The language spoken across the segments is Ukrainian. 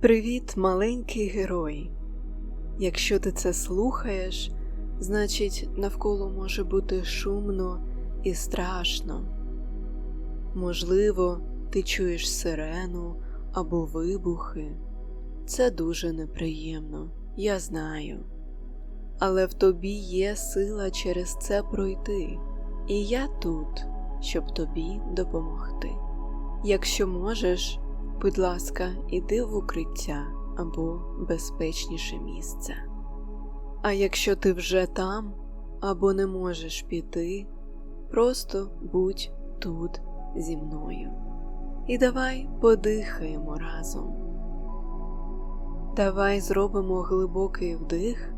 Привіт, маленький герой. Якщо ти це слухаєш, значить навколо може бути шумно і страшно. Можливо, ти чуєш сирену або вибухи. Це дуже неприємно, я знаю. Але в тобі є сила через це пройти, і я тут, щоб тобі допомогти. Якщо можеш, будь ласка, іди в укриття або безпечніше місце. А якщо ти вже там або не можеш піти, просто будь тут зі мною. І давай подихаємо разом. Давай зробимо глибокий вдих,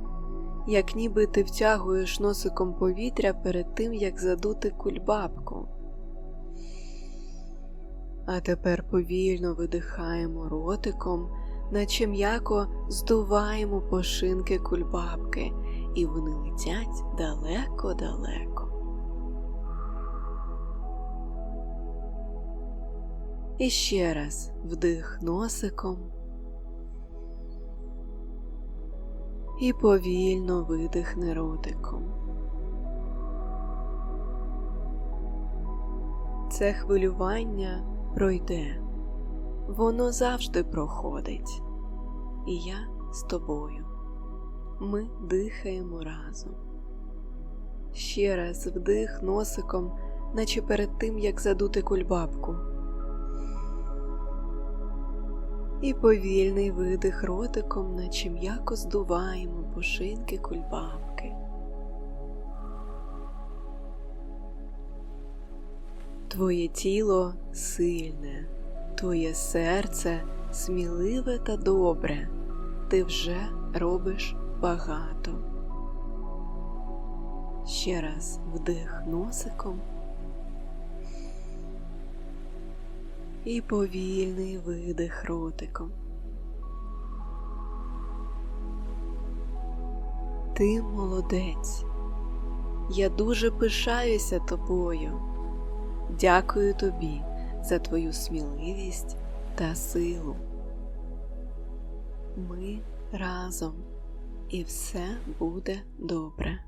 як ніби ти втягуєш носиком повітря перед тим, як задути кульбабку. А тепер повільно видихаємо ротиком, наче м'яко здуваємо пошинки кульбабки, і вони летять далеко-далеко. І ще раз вдих носиком і повільно видихни ротиком. Це хвилювання пройде, воно завжди проходить, і я з тобою. Ми дихаємо разом. Ще раз вдих носиком, наче перед тим, як задути кульбабку. І повільний видих ротиком, наче м'яко здуваємо пушинки кульбабки. Твоє тіло сильне, твоє серце сміливе та добре, ти вже робиш багато. Ще раз вдих носиком і повільний видих ротиком. Ти молодець. Я дуже пишаюся тобою. Дякую тобі за твою сміливість та силу. Ми разом і все буде добре.